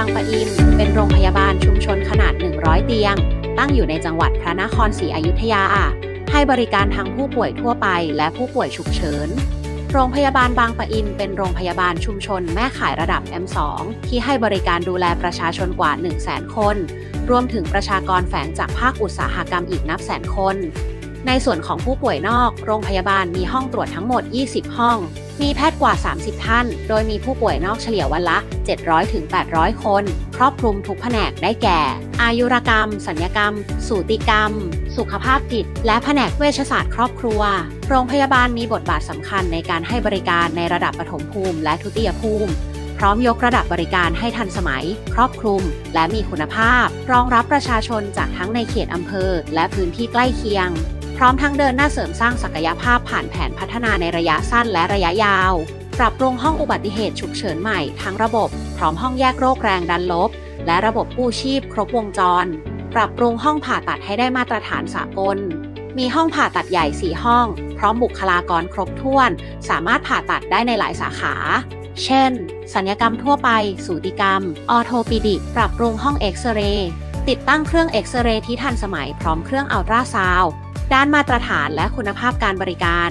างปะอิน เป็นโรงพยาบาลชุมชนขนาด 100 เตียง ตั้งอยู่ในจังหวัดพระนครศรีอยุธยา ให้บริการทั้งผู้ป่วยทั่วไปและผู้ป่วยฉุกเฉิน โรงพยาบาลบางปะอิน เป็นโรงพยาบาลชุมชนแม่ขายระดับ M2 ที่ให้บริการดูแลประชาชนกว่า 1 0 0 0 0 0 คน รวมถึงประชากรแฝงจากภาคอุตสาหกรรมอีกนับแสนคน ในส่วนของผู้ป่วยนอก โรงพยาบาลมีห้องตรวจทั้งหมด 20 ห้อง มีแพทย์กว่า 30 ท่าน โดยมีผู้ป่วยนอกเฉลี่ยวันละ 700-800 คน ครอบคลุมทุกแผนกได้แก่ อายุรกรรม สัญญกรรม สูติกรรม สุขภาพจิต และแผนกเวชศาสตร์ครอบครัว โรงพยาบาลมีบทบาทสำคัญในการให้บริการในระดับปฐมภูมิ และทุติยภูมิ พร้อมยกระดับบริการให้ทันสมัย ครอบคลุม และมีคุณภาพ รองรับประชาชนจากทั้งในเขตอำเภอ และพื้นที่ใกล้เคียง พร้อมทั้งเดินหน้าเสริมสร้างศักยภาพผ่านแผนพัฒนาในระยะสั้นและระยะยาว ปรับปรุงห้องอุบัติเหตุฉุกเฉินใหม่ทั้งระบบ พร้อมห้องแยกโรคแรงดันลบ และระบบกู้ชีพครบวงจร ปรับปรุงห้องผ่าตัดให้ได้มาตรฐานสากล มีห้องผ่าตัดใหญ่ 4 ห้อง พร้อมบุคลากรครบถ้วน สามารถผ่าตัดได้ในหลายสาขาเช่น สัญญกรรมทั่วไป สูติกรรม ออโทปิดิก ปรับปรุงห้องเอ็กซเรย์ ติดตั้งเครื่องเอ็กซเรย์ที่ทันสมัยพร้อมเครื่องอัลตราซาวด์ ด้านมาตรฐานและคุณภาพการบริการ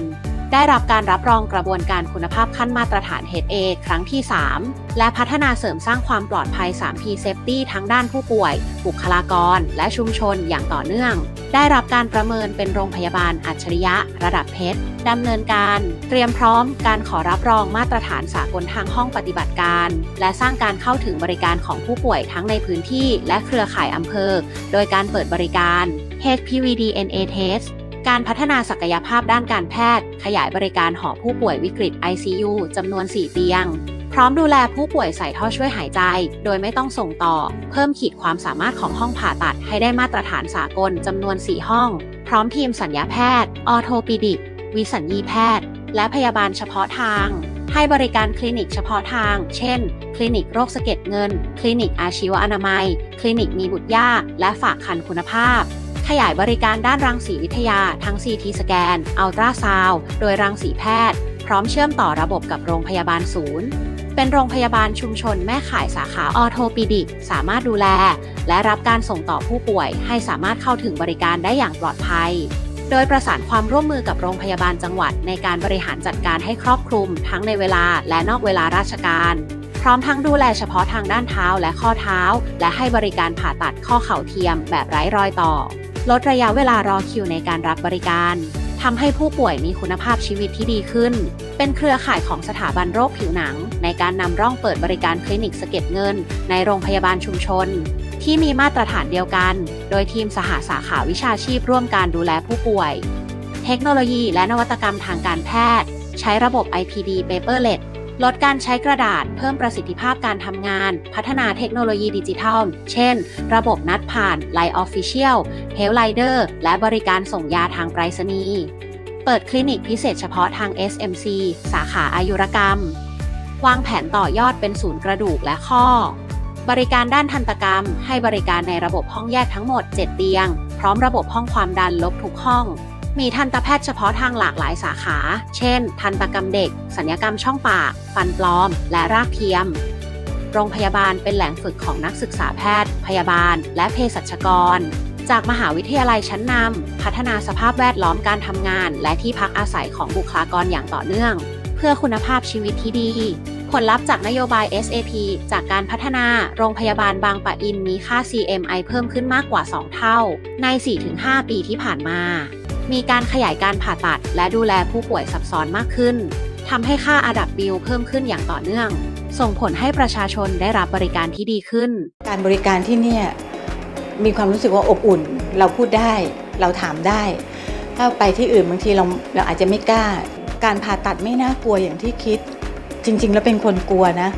ได้รับการรับรองกระบวนการคุณภาพขั้นมาตรฐาน HA ครั้งที่ 3 และพัฒนาเสริมสร้างความปลอดภัย 3P Safety ทั้งด้านผู้ป่วย บุคลากร และชุมชนอย่างต่อเนื่อง ได้รับการประเมินเป็นโรงพยาบาลอัจฉริยะ ระดับเพชรดำเนินการ เตรียมพร้อมการขอรับรองมาตรฐานสากลทางห้องปฏิบัติการ และสร้างการเข้าถึงบริการของผู้ป่วยทั้งในพื้นที่ และเครือข่ายอำเภอ โดยการเปิดบริการ HPVDNA Test การพัฒนาศักยภาพด้านการแพทย์ ขยายบริการหอผู้ป่วยวิกฤต ICU จำนวน 4 เตียง พร้อมดูแลผู้ป่วยใส่ท่อช่วยหายใจ โดยไม่ต้องส่งต่อ เพิ่มขีดความสามารถของห้องผ่าตัดให้ได้มาตรฐานสากลจำนวน 4 ห้อง พร้อมทีมสัญญาแพทย์ ออโทปิดิก วิสัญญีแพทย์ และพยาบาลเฉพาะทาง ให้บริการคลินิกเฉพาะทาง เช่น คลินิกโรคสะเก็ดเงิน คลินิกอาชีวอนามัย คลินิกมีบุตรยาก และฝากคันคุณภาพ ขยายบริการด้านรังสีวิทยา ทั้ง CT สแกน อัลตราซาวด์โดยรังสีแพทย์ พร้อมเชื่อมต่อระบบกับโรงพยาบาลศูนย์ เป็นโรงพยาบาลชุมชนแม่ข่ายสาขาออโทปิดิก สามารถดูแล และรับการส่งต่อผู้ป่วย ให้สามารถเข้าถึงบริการได้อย่างปลอดภัย โดยประสานความร่วมมือกับโรงพยาบาลจังหวัด ในการบริหารจัดการให้ครอบคลุม ทั้งในเวลาและนอกเวลาราชการพร้อมทั้งดูแลเฉพาะทางด้านเท้าและข้อเท้า และให้บริการผ่าตัดข้อเข่าเทียมแบบไร้รอยต่อ ลดระยะเวลารอคิวในการรับบริการทำให้ผู้ป่วยมีคุณภาพชีวิตที่ดีขึ้น เป็นเครือข่ายของสถาบันโรคผิวหนัง ในการนำร่องเปิดบริการคลินิกสะเก็ดเงิน ในโรงพยาบาลชุมชน ที่มีมาตรฐานเดียวกัน โดยทีมสหสาขาวิชาชีพร่วมการดูแลผู้ป่วย เทคโนโลยีและนวัตกรรมทางการแพทย์ ใช้ระบบ IPD paperless ลดการใช้กระดาษ เพิ่มประสิทธิภาพการทำงาน พัฒนาเทคโนโลยีดิจิทัล เช่น ระบบนัดผ่าน Line Official h e a l t h Rider และบริการส่งยาทางไปรษณีย์ เปิดคลินิกพิเศษเฉพาะทาง SMC สาขาอายุรกรรม วางแผนต่อยอดเป็นศูนย์กระดูกและข้อ บริการด้านทันตกรรม ให้บริการในระบบห้องแยกทั้งหมด 7 เตียง พร้อมระบบห้องความดันลบทุกห้อง มีทันตแพทย์เฉพาะทางหลากหลายสาขา เช่น ทันตกรรมเด็ก สัญญกรรมช่องปาก ฟันปลอม และรากเทียม โรงพยาบาลเป็นแหล่งฝึกของนักศึกษาแพทย์ พยาบาล และเภสัชกร จากมหาวิทยาลัยชั้นนำ พัฒนาสภาพแวดล้อมการทำงาน และที่พักอาศัยของบุคลากรอย่างต่อเนื่อง เพื่อคุณภาพชีวิตที่ดี ผลลัพธ์จากนโยบาย SAP จากการพัฒนา โรงพยาบาลบางปะอินมีค่า CMI เพิ่มขึ้นมากกว่า 2 เท่า ใน 4-5 ปีที่ผ่านมา มีการขยายการผ่าตัด และดูแลผู้ป่วยซับซ้อนมากขึ้นทำให้ค่าอาดับบิลเพิ่มขึ้นอย่างต่อเนื่อง ส่งผลให้ประชาชนได้รับบริการที่ดีขึ้น การบริการที่เนี่ยมีความรู้สึกว่าอบอุ่น เราพูดได้เราถามได้ ถ้าไปที่อื่นบางทีเราเราอาจจะไม่กล้า การผ่าตัดไม่น่ากลัวอย่างที่คิด จริง ๆ แล้วเป็นคนกลัวนะ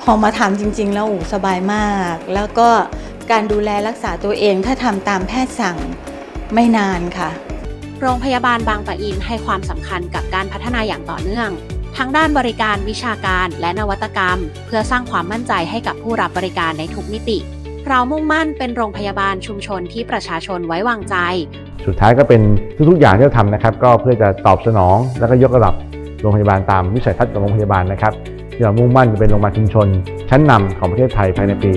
พอมาทำจริง ๆ แล้วอ้สบายมาก แล้วก็การดูแลรักษาตัวเองถ้าทำตามแพทย์สั่งไม่นานค่ะ โรงพยาบาลบางปะอินให้ความสำคัญกับการพัฒนาอย่างต่อเนื่อง ทั้งด้านบริการวิชาการและนวัตกรรม เพื่อสร้างความมั่นใจให้กับผู้รับบริการในทุกมิติ เรามุ่งมั่นเป็นโรงพยาบาลชุมชนที่ประชาชนไว้วางใจ สุดท้ายก็เป็นทุกๆอย่างที่เราทำนะครับ ก็เพื่อจะตอบสนอง แล้วก็ยกระดับโรงพยาบาลตามวิสัยทัศน์ของโรงพยาบาลนะครับที่เรามุ่งมั่นจะเป็นโรงพยาบาลชุมชน ชั้นนำของประเทศไทยภายในปี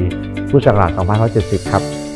พุทธศักราช2570 ครับ